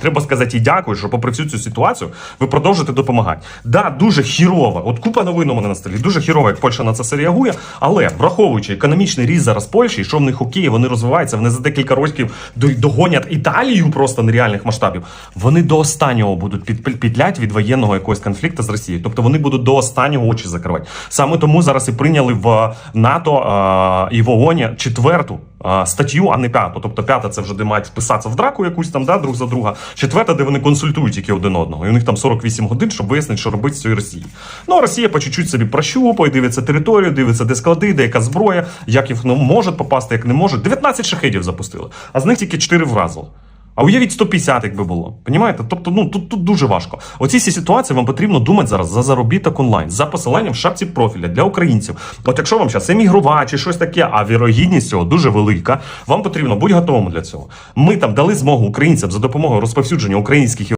Треба сказати і дякую, що попри всю цю ситуацію ви продовжуєте допомагати. Да, дуже хірово. От купа новин у мене на столі. Дуже хірово, як Польща на це все реагує. Але враховуючи економічний ріст зараз Польщі, що в них окей, вони розвиваються, вони за декілька років догонять Італію просто нереальних масштабів. Вони до останнього будуть під, під, підлять від воєнного якогось конфлікту з Росією. Тобто вони будуть до останнього очі закривати. Саме тому зараз і прийняли в НАТО і в ООН четверту статтю, а не п'яту. Тобто п'ята це вже де мають вписатися в драку якусь там, да, друг за друга. Четверта, де вони консультують тільки один одного. І у них там 48 годин, щоб вияснити, що робити з цією Росією. Ну а Росія по чуть-чуть собі прощупує, дивиться територію, дивиться, де склади, де яка зброя, як їх ну, можуть попасти, як не можуть. 19 шахедів запустили, а з них тільки 4 вразили. А уявіть 150, якби було. Понімаєте? Тобто, ну тут, тут дуже важко. Оці всі ситуації вам потрібно думати зараз за заробіток онлайн, за посиланням в шапці профіля для українців. От якщо вам зараз емігрувати чи щось таке, а вірогідність цього дуже велика, вам потрібно бути готовим для цього. Ми там дали змогу українцям за допомогою розповсюдження українських